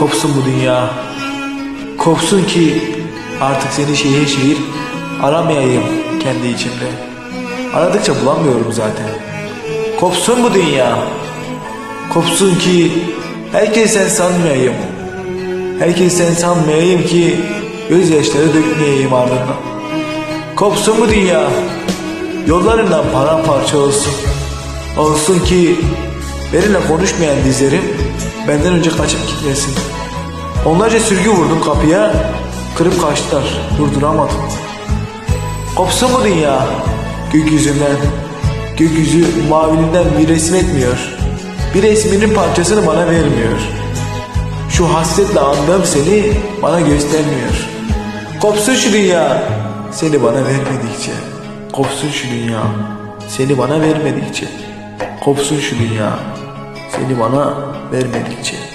Kopsun bu dünya. Kopsun ki artık seni şehir şehir aramayayım kendi içimde. Aradıkça bulamıyorum zaten. Kopsun bu dünya. Kopsun ki herkes sen sanmayayım. Herkes sen sanmayayım ki gözyaşları dökmeyeyim ardından. Kopsun bu dünya. Yollarından paramparça olsun. Olsun ki benimle konuşmayan dizlerim benden önce kaçıp gitmesin. Onlarca sürgü vurdum kapıya, kırıp kaçtılar, durduramadım. Kopsun bu dünya gökyüzünden. Gökyüzü mavilinden bir resim etmiyor. Bir resminin parçasını bana vermiyor. Şu hasretle andığım seni bana göstermiyor. Kopsun şu dünya seni bana vermedikçe. Kopsun şu dünya seni bana vermedikçe. Kopsun şu dünya seni bana vermedikçe.